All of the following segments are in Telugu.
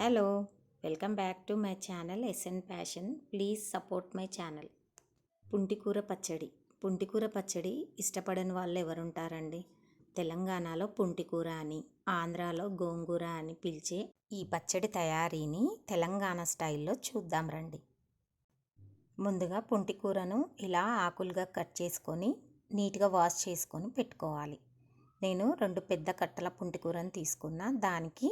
Hello welcome back to my channel SN passion please support my channel. పుంటికూర పచ్చడి. పుంటికూర పచ్చడి ఇష్టపడని వాళ్ళు ఎవరుంటారండి? తెలంగాణలో పుంటికూర అని ఆంధ్రాలో గోంగూర అని పిలిచే ఈ పచ్చడి తయారీని తెలంగాణ స్టైల్లో చూద్దాం రండి. ముందుగా పుంటికూరను ఇలా ఆకులుగా కట్ చేసుకొని నీట్గా వాష్ చేసుకొని పెట్టుకోవాలి. నేను రెండు పెద్ద కట్టల పుంటికూరను తీసుకున్న. దానికి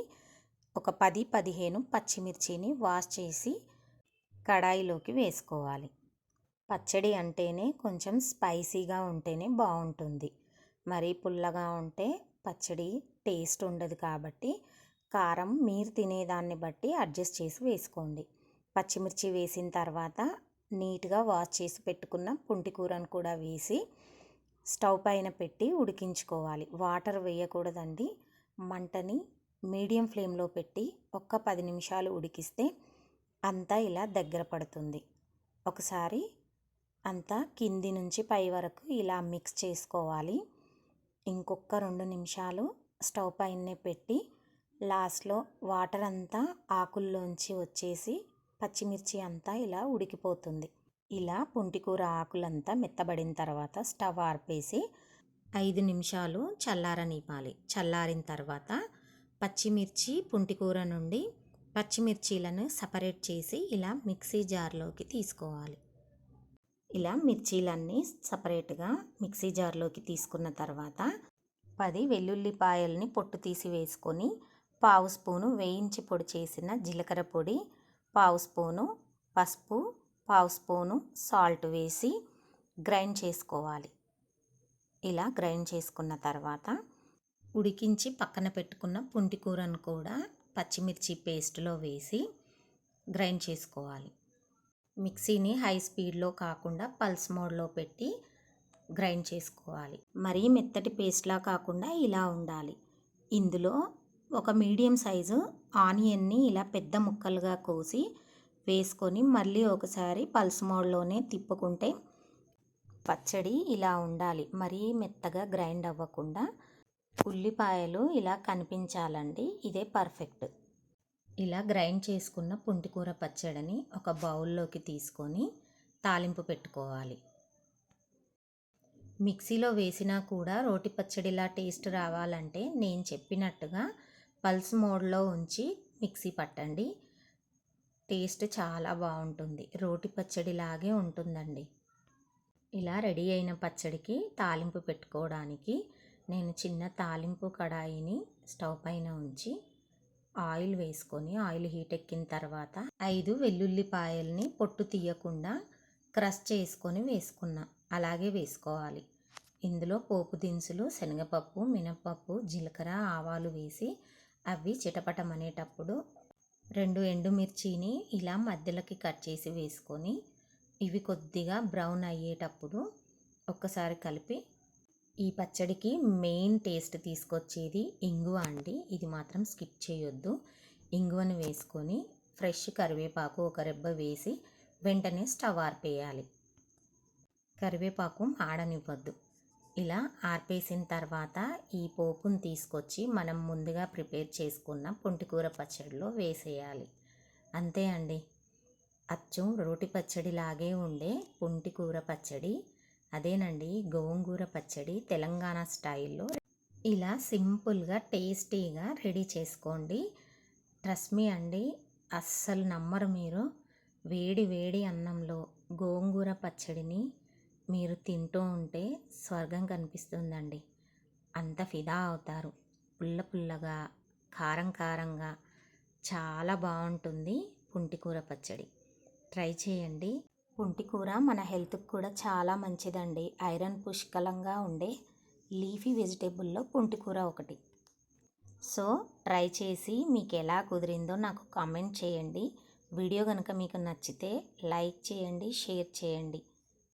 ఒక పది పదిహేను పచ్చిమిర్చిని వాష్ చేసి కడాయిలోకి వేసుకోవాలి. పచ్చడి అంటేనే కొంచెం స్పైసీగా ఉంటేనే బాగుంటుంది. మరీ పుల్లగా ఉంటే పచ్చడి టేస్ట్ ఉండదు కాబట్టి కారం మీరు తినేదాన్ని బట్టి అడ్జస్ట్ చేసి వేసుకోండి. పచ్చిమిర్చి వేసిన తర్వాత నీట్గా వాష్ చేసి పెట్టుకున్న పుంటికూరను కూడా వేసి స్టవ్ పైన పెట్టి ఉడికించుకోవాలి. వాటర్ వేయకూడదండి. మంటని మీడియం ఫ్లేమ్లో పెట్టి ఒక్క పది నిమిషాలు ఉడికిస్తే అంతా ఇలా దగ్గర పడుతుంది. ఒకసారి అంతా కింది నుంచి పై వరకు ఇలా మిక్స్ చేసుకోవాలి. ఇంకొక రెండు నిమిషాలు స్టవ్ పైనే పెట్టి లాస్ట్లో వాటర్ అంతా ఆకుల్లోంచి వచ్చేసి పచ్చిమిర్చి అంతా ఇలా ఉడికిపోతుంది. ఇలా పుంటికూర ఆకులంతా మెత్తబడిన తర్వాత స్టవ్ ఆర్పేసి ఐదు నిమిషాలు చల్లారనిపాలి. చల్లారిన తర్వాత పచ్చిమిర్చి పుంటికూర నుండి పచ్చిమిర్చీలను సపరేట్ చేసి ఇలా మిక్సీ జార్లోకి తీసుకోవాలి. ఇలా మిర్చీలన్నీ సపరేట్గా మిక్సీ జార్లోకి తీసుకున్న తర్వాత పది వెల్లుల్లిపాయల్ని పొట్టు తీసి వేసుకొని పావు స్పూను వేయించి పొడి చేసిన జీలకర్ర పొడి పావు స్పూను పసుపు పావు స్పూను సాల్ట్ వేసి గ్రైండ్ చేసుకోవాలి. ఇలా గ్రైండ్ చేసుకున్న తర్వాత ఉడికించి పక్కన పెట్టుకున్న పుంటి కూరను కూడా పచ్చిమిర్చి పేస్ట్లో వేసి గ్రైండ్ చేసుకోవాలి. మిక్సీని హై స్పీడ్లో కాకుండా పల్స్ మోడ్లో పెట్టి గ్రైండ్ చేసుకోవాలి. మరీ మెత్తటి పేస్ట్లా కాకుండా ఇలా ఉండాలి. ఇందులో ఒక మీడియం సైజు ఆనియన్ని ఇలా పెద్ద ముక్కలుగా కోసి వేసుకొని మళ్ళీ ఒకసారి పల్స్ మోడ్లోనే తిప్పుకుంటే పచ్చడి ఇలా ఉండాలి. మరీ మెత్తగా గ్రైండ్ అవ్వకుండా ఉల్లిపాయలు ఇలా కనిపించాలండి. ఇదే పర్ఫెక్ట్. ఇలా గ్రైండ్ చేసుకున్న పుంటికూర పచ్చడిని ఒక బౌల్లోకి తీసుకొని తాలింపు పెట్టుకోవాలి. మిక్సీలో వేసినా కూడా రోటి పచ్చడిలా టేస్ట్ రావాలంటే నేను చెప్పినట్టుగా పల్స్ మోడ్లో ఉంచి మిక్సీ పట్టండి. టేస్ట్ చాలా బాగుంటుంది. రోటి పచ్చడిలాగే ఉంటుందండి. ఇలా రెడీ అయిన పచ్చడికి తాలింపు పెట్టుకోవడానికి నేను చిన్న తాలింపు కడాయిని స్టవ్ పైన ఉంచి ఆయిల్ వేసుకొని ఆయిల్ హీట్ ఎక్కిన తర్వాత ఐదు వెల్లుల్లిపాయల్ని పొట్టు తీయకుండా క్రష్ చేసుకొని వేసుకున్నా. అలాగే వేసుకోవాలి. ఇందులో పోపు దినుసులు శనగపప్పు మినపప్పు జీలకర్ర ఆవాలు వేసి అవి చిటపటమనేటప్పుడు రెండు ఎండుమిర్చిని ఇలా మధ్యలోకి కట్ చేసి వేసుకొని ఇవి కొద్దిగా బ్రౌన్ అయ్యేటప్పుడు ఒక్కసారి కలిపి ఈ పచ్చడికి మెయిన్ టేస్ట్ తీసుకొచ్చేది ఇంగువ అండి. ఇది మాత్రం స్కిప్ చేయొద్దు. ఇంగువను వేసుకొని ఫ్రెష్ కరివేపాకు ఒక రెబ్బ వేసి వెంటనే స్టవ్ ఆర్పేయాలి. కరివేపాకు ఆడనివ్వద్దు. ఇలా ఆర్పేసిన తర్వాత ఈ పోపును తీసుకొచ్చి మనం ముందుగా ప్రిపేర్ చేసుకున్న పుంటికూర పచ్చడిలో వేసేయాలి. అంతే అండి. అచ్చం రోటి పచ్చడిలాగే ఉండే పుంటికూర పచ్చడి అదేనండి గోంగూర పచ్చడి తెలంగాణ స్టైల్లో. ఇలా సింపుల్గా టేస్టీగా రెడీ చేసుకోండి. ట్రస్మీ అండి అస్సలు నమ్మరు మీరు. వేడి వేడి అన్నంలో గోంగూర పచ్చడిని మీరు తింటూ ఉంటే స్వర్గం కనిపిస్తుందండి. అంత ఫిదా అవుతారు. పుల్ల పుల్లగా కారం కారంగా చాలా బాగుంటుంది పుంటికూర పచ్చడి. ట్రై చేయండి. పుంటి కూర మన హెల్త్కి కూడా చాలా మంచిదండి. ఐరన్ పుష్కలంగా ఉండే లీఫీ వెజిటేబుల్లో పుంటి కూర ఒకటి. సో ట్రై చేసి మీకు ఎలా కుదిరిందో నాకు కామెంట్ చేయండి. వీడియో కనుక మీకు నచ్చితే లైక్ చేయండి షేర్ చేయండి.